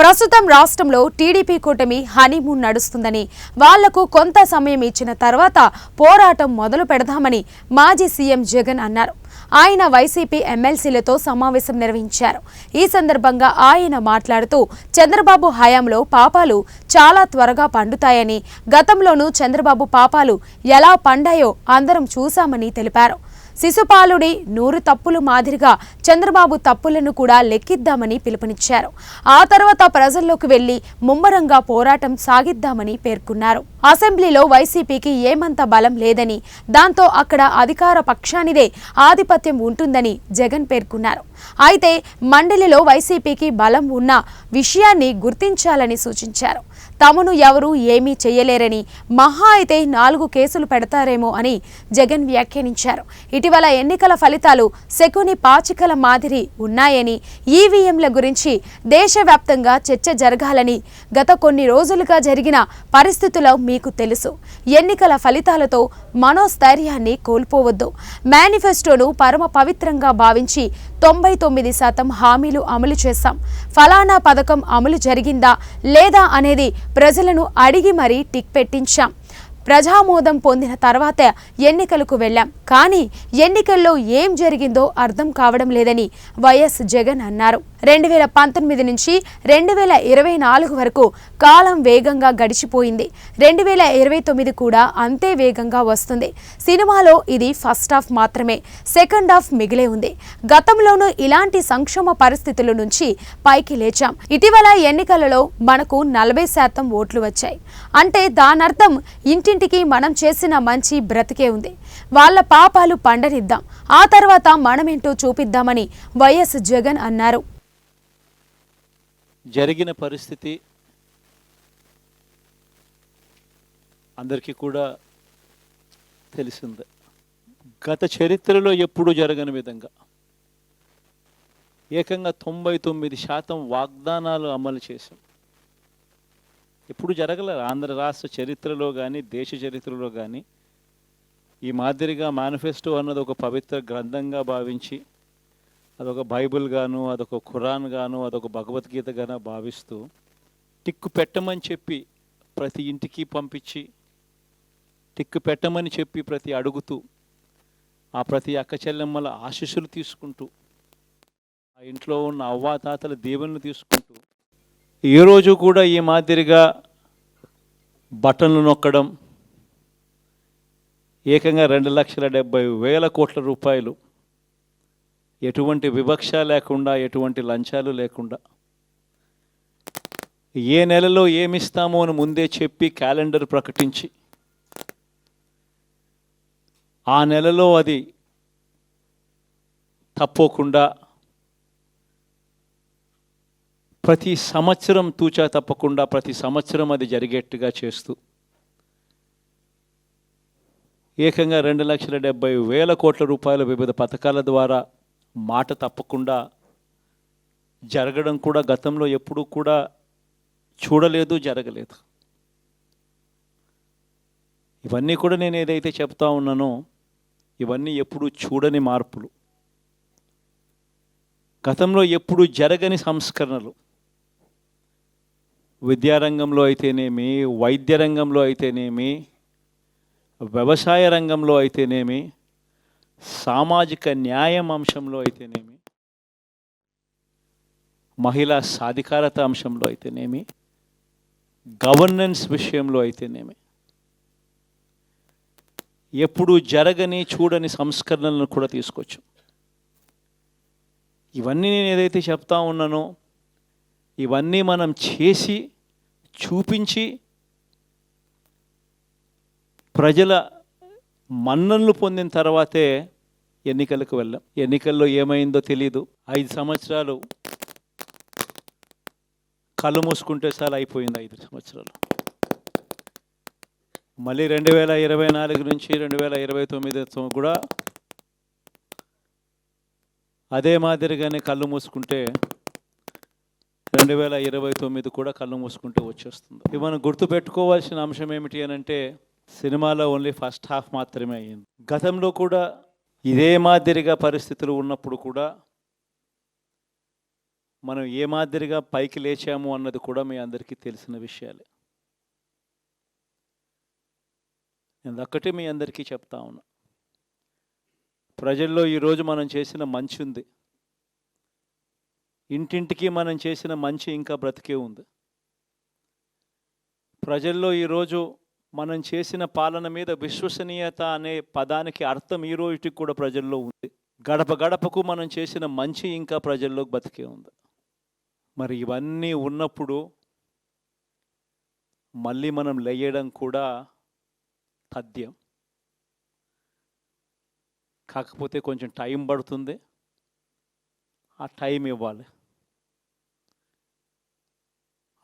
ప్రస్తుతం రాష్ట్రంలో టీడీపీ కూటమి హనీమూన్ నడుస్తుందని వాళ్ళకు కొంత సమయం ఇచ్చిన తర్వాత పోరాటం మొదలు పెడదామని మాజీ సీఎం జగన్ అన్నారు. ఆయన వైసీపీ ఎమ్మెల్సీలతో సమావేశం నిర్వహించారు. ఈ సందర్భంగా ఆయన మాట్లాడుతూ చంద్రబాబు హయాంలో పాపాలు చాలా త్వరగా పండుతాయని గతంలోనూ చంద్రబాబు పాపాలు ఎలా పండాయో అందరం చూశామని తెలిపారు. శిశుపాలుడి నూరు తప్పులు మాదిరిగా చంద్రబాబు తప్పులను కూడా లెక్కిద్దామని పిలుపునిచ్చారు. ఆ తర్వాత ప్రజల్లోకి వెళ్ళి ముమ్మరంగా పోరాటం సాగిద్దామని పేర్కొన్నారు. అసెంబ్లీలో వైసీపీకి ఏమంత బలం లేదని దాంతో అక్కడ అధికార పక్షానిదే ఆధిపత్యం ఉంటుందని జగన్ పేర్కొన్నారు. అయితే మండలిలో వైసీపీకి బలం ఉన్న విషయాన్ని గుర్తించాలని సూచించారు. తమను ఎవరూ ఏమీ చేయలేరని మహా అయితే నాలుగు కేసులు పెడతారేమో అని జగన్ వ్యాఖ్యానించారు. ఇటీవల ఎన్నికల ఫలితాలు శకుని పాచికల మాదిరి ఉన్నాయని ఈవీఎంల గురించి దేశవ్యాప్తంగా చర్చ జరగాలని గత కొన్ని రోజులుగా జరిగిన పరిస్థితుల్లో మీకు తెలుసు. ఎన్నికల ఫలితాలతో మనోస్థైర్యాన్ని కోల్పోవద్దు. మేనిఫెస్టోను పరమ పవిత్రంగా భావించి తొంభై తొమ్మిది శాతం హామీలు అమలు చేశాం. ఫలానా పథకం అమలు జరిగిందా లేదా అనేది ప్రజలను అడిగి మరీ టిక్ పెట్టించాం. ప్రజామోదం పొందిన తర్వాత ఎన్నికలకు వెళ్ళాం. కానీ ఎన్నికల్లో ఏం జరిగిందో అర్థం కావడం లేదని వైఎస్ జగన్ అన్నారు. రెండు వేల పంతొమ్మిది నుంచి రెండు వేల ఇరవై నాలుగు వరకు కాలం వేగంగా గడిచిపోయింది. రెండు వేల ఇరవై తొమ్మిది కూడా అంతే వేగంగా వస్తుంది. సినిమాలో ఇది ఫస్ట్ హాఫ్ మాత్రమే సెకండ్ హాఫ్ మిగిలే ఉంది. గతంలోనూ ఇలాంటి సంక్షోభ పరిస్థితుల నుంచి పైకి లేచాం. ఇటీవల ఎన్నికలలో మనకు నలభై శాతం ఓట్లు వచ్చాయి. అంటే దానర్థం ఇంటి ఇంటింటికి మనం చేసిన మంచి బ్రతికే ఉంది. వాళ్ళ పాపాలు పండనిద్దాం ఆ తర్వాత మనమేంటో చూపిద్దామని వైఎస్ జగన్ అన్నారు. జరిగిన పరిస్థితి అందరికీ కూడా తెలిసిందే. గత చరిత్రలో ఎప్పుడూ జరగని విధంగా ఏకంగా తొంభై తొమ్మిది శాతం వాగ్దానాలు అమలు చేశాం. ఎప్పుడు జరగలేదు. ఆంధ్ర రాష్ట్ర చరిత్రలో కానీ దేశ చరిత్రలో కానీ ఈ మాదిరిగా మేనిఫెస్టో అన్నది ఒక పవిత్ర గ్రంథంగా భావించి అదొక బైబిల్ గాను అదొక ఖురాన్ గాను అదొక భగవద్గీత గాను భావిస్తూ టిక్కు పెట్టమని చెప్పి ప్రతి ఇంటికి పంపించి టిక్కు పెట్టమని చెప్పి ప్రతి అడుగుతూ ఆ ప్రతి అక్క చెల్లెమ్మల ఆశీస్సులు తీసుకుంటూ ఆ ఇంట్లో ఉన్న అవ్వాతాతల దీవెనలు తీసుకుంటూ ఏ రోజు కూడా ఈ మాదిరిగా బటన్లు నొక్కడం ఏకంగా రెండు లక్షల డెబ్బై వేల కోట్ల రూపాయలు ఎటువంటి వివక్ష లేకుండా ఎటువంటి లంచాలు లేకుండా ఏ నెలలో ఏమిస్తామో అని ముందే చెప్పి క్యాలెండర్ ప్రకటించి ఆ నెలలో అది తప్పకుండా ప్రతి సంవత్సరం తూచా తప్పకుండా ప్రతి సంవత్సరం అది జరిగేట్టుగా చేస్తూ. ఏకంగా రెండు లక్షల డెబ్బై వేల కోట్ల రూపాయల వివిధ పథకాల ద్వారా మాట తప్పకుండా జరగడం కూడా గతంలో ఎప్పుడూ కూడా చూడలేదు జరగలేదు. ఇవన్నీ కూడా నేను ఏదైతే చెప్తా ఉన్నానో ఇవన్నీ ఎప్పుడూ చూడని మార్పులు. గతంలో ఎప్పుడు జరగని సంస్కరణలు. విద్యారంగంలో అయితేనేమి వైద్య రంగంలో అయితేనేమి వ్యవసాయ రంగంలో అయితేనేమి సామాజిక న్యాయం అంశంలో అయితేనేమి మహిళా సాధికారత అంశంలో అయితేనేమి గవర్నెన్స్ విషయంలో అయితేనేమి. ఎప్పుడు జరగని చూడని సంస్కరణలను కూడా తీసుకొచ్చు ఇవన్నీ నేను ఏదైతే చెప్తా ఉన్నానో ఇవన్నీ మనం చేసి చూపించి ప్రజల మన్ననలు పొందిన తర్వాతే ఎన్నికలకు వెళ్ళాం. ఎన్నికల్లో ఏమైందో తెలియదు ఐదు సంవత్సరాలు కళ్ళు మూసుకుంటే చాలా అయిపోయింది ఐదు సంవత్సరాలు. మళ్ళీ రెండు వేల ఇరవై నాలుగు నుంచి రెండు వేల ఇరవై తొమ్మిది కూడా అదే మాదిరిగానే కళ్ళు మూసుకుంటే రెండు వేల ఇరవై తొమ్మిది కూడా కళ్ళు మూసుకుంటే వచ్చేస్తుంది. ఇది మనం గుర్తుపెట్టుకోవాల్సిన అంశం ఏమిటి అని అంటే సినిమాలో ఓన్లీ ఫస్ట్ హాఫ్ మాత్రమే అయ్యింది. గతంలో కూడా ఇదే మాదిరిగా పరిస్థితులు ఉన్నప్పుడు కూడా మనం ఏ మాదిరిగా పైకి లేచాము అన్నది కూడా మీ అందరికీ తెలిసిన విషయాలే. నేను ఒక్కటే మీ అందరికీ చెప్తా ఉన్నా. ప్రజల్లో ఈరోజు మనం చేసిన మంచి ఉంది. ఇంటింటికి మనం చేసిన మంచి ఇంకా బ్రతికే ఉంది. ప్రజల్లో ఈరోజు మనం చేసిన పాలన మీద విశ్వసనీయత అనే పదానికి అర్థం ఈ రోజుకి కూడా ప్రజల్లో ఉంది. గడప గడపకు మనం చేసిన మంచి ఇంకా ప్రజల్లో బతికే ఉంది. మరి ఇవన్నీ ఉన్నప్పుడు మళ్ళీ మనం లేయడం కూడా తథ్యం. కాకపోతే కొంచెం టైం పడుతుంది. ఆ టైం ఇవ్వాలి.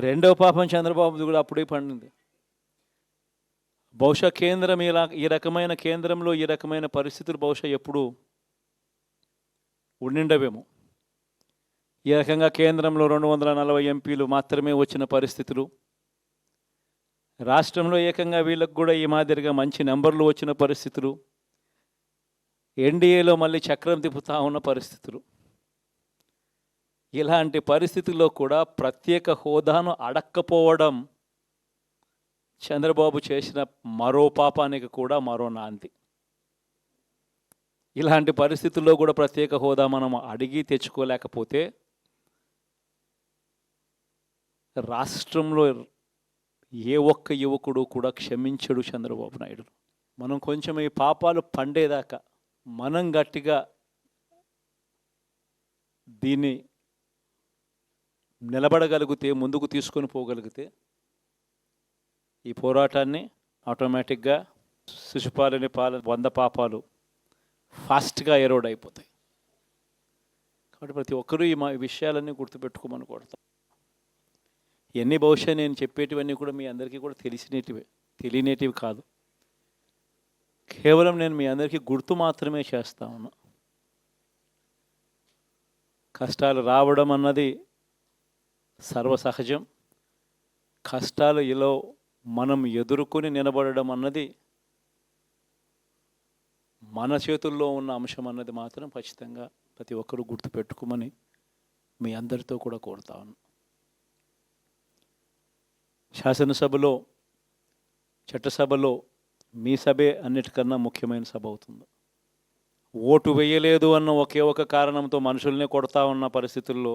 రెండవ పాపం చంద్రబాబుది కూడా అప్పుడే పండింది. బహుశా కేంద్రం ఇలా ఈ రకమైన కేంద్రంలో ఈ రకమైన పరిస్థితులు బహుశా ఎప్పుడు ఉండిండవేమో. ఈ రకంగా కేంద్రంలో రెండు వందల నలభై ఎంపీలు మాత్రమే వచ్చిన పరిస్థితులు. రాష్ట్రంలో ఏకంగా వీళ్ళకు కూడా ఈ మాదిరిగా మంచి నెంబర్లు వచ్చిన పరిస్థితులు. ఎన్డీఏలో మళ్ళీ చక్రం తిప్పుతా ఉన్న పరిస్థితులు. ఇలాంటి పరిస్థితుల్లో కూడా ప్రత్యేక హోదాను అడక్కపోవడం చంద్రబాబు చేసిన మరో పాపానికి కూడా మరో నాంది. ఇలాంటి పరిస్థితుల్లో కూడా ప్రత్యేక హోదా మనం అడిగి తెచ్చుకోలేకపోతే రాష్ట్రంలో ఏ ఒక్క యువకుడు కూడా క్షమించడు చంద్రబాబు నాయుడు. మనం కొంచెం ఈ పాపాలు పండేదాకా మనం గట్టిగా దీన్ని నిలబడగలిగితే ముందుకు తీసుకొని పోగలిగితే ఈ పోరాటాన్ని ఆటోమేటిక్గా శిశుపాలని పాల వంద పాపాలు ఫాస్ట్గా ఎరోడ్ అయిపోతాయి. కాబట్టి ప్రతి ఒక్కరూ ఈ మా విషయాలన్నీ గుర్తుపెట్టుకోమని కోరుతాం. ఎన్ని బహుశా నేను చెప్పేటివన్నీ కూడా మీ అందరికీ కూడా తెలిసినటివే తెలియనేటివి కాదు. కేవలం నేను మీ అందరికీ గుర్తు మాత్రమే చేస్తా ఉన్నా. కష్టాలు రావడం అన్నది సర్వసహజం. కష్టాలు ఇలా మనం ఎదుర్కొని నిలబడడం అన్నది మన చేతుల్లో ఉన్న అంశం అన్నది మాత్రం ఖచ్చితంగా ప్రతి ఒక్కరూ గుర్తుపెట్టుకోమని మీ అందరితో కూడా కోరుతా ఉన్నాను శాసనసభలో చట్టసభలో మీ సభే అన్నిటికన్నా ముఖ్యమైన సభ అవుతుంది. ఓటు వేయలేదు అన్న ఒకే ఒక కారణంతో మనుషుల్నే కొడతా ఉన్న పరిస్థితుల్లో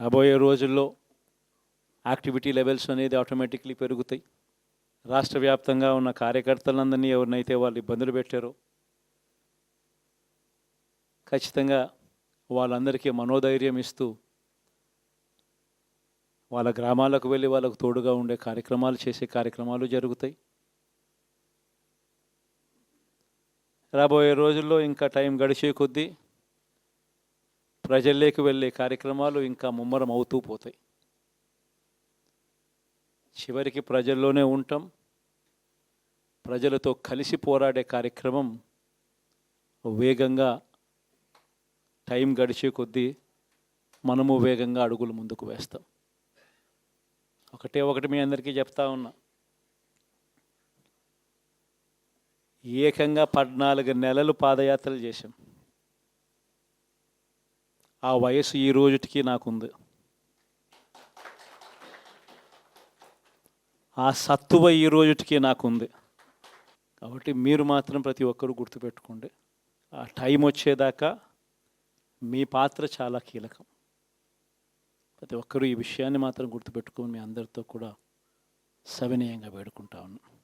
రాబోయే రోజుల్లో యాక్టివిటీ లెవెల్స్ అనేది ఆటోమేటిక్లీ పెరుగుతాయి. రాష్ట్ర వ్యాప్తంగా ఉన్న కార్యకర్తలందరినీ ఎవరినైతే వాళ్ళు ఇబ్బందులు పెట్టారో ఖచ్చితంగా వాళ్ళందరికీ మనోధైర్యం ఇస్తూ వాళ్ళ గ్రామాలకు వెళ్ళి వాళ్ళకు తోడుగా ఉండే కార్యక్రమాలు చేసే కార్యక్రమాలు జరుగుతాయి. రాబోయే రోజుల్లో ఇంకా టైం గడిచే కొద్దీ ప్రజల్లోకి వెళ్ళే కార్యక్రమాలు ఇంకా ముమ్మరం అవుతూ పోతాయి. చివరికి ప్రజల్లోనే ఉంటాం. ప్రజలతో కలిసి పోరాడే కార్యక్రమం వేగంగా టైం గడిచే కొద్దీ మనము వేగంగా అడుగులు ముందుకు వేస్తాం. ఒకటే ఒకటి మీ అందరికీ చెప్తా ఉన్నా. ఏకంగా పద్నాలుగు నెలలు పాదయాత్రలు చేశాం. ఆ వయసు ఈ రోజుటికి నాకుంది. ఆ సత్తువ ఈ రోజుటికి నాకుంది. కాబట్టి మీరు మాత్రం ప్రతి ఒక్కరూ గుర్తుపెట్టుకోండి. ఆ టైం వచ్చేదాకా మీ పాత్ర చాలా కీలకం. ప్రతి ఒక్కరూ ఈ విషయాన్ని మాత్రం గుర్తుపెట్టుకొని మీ అందరితో కూడా సవినయంగా వేడుకుంటా ఉన్నాను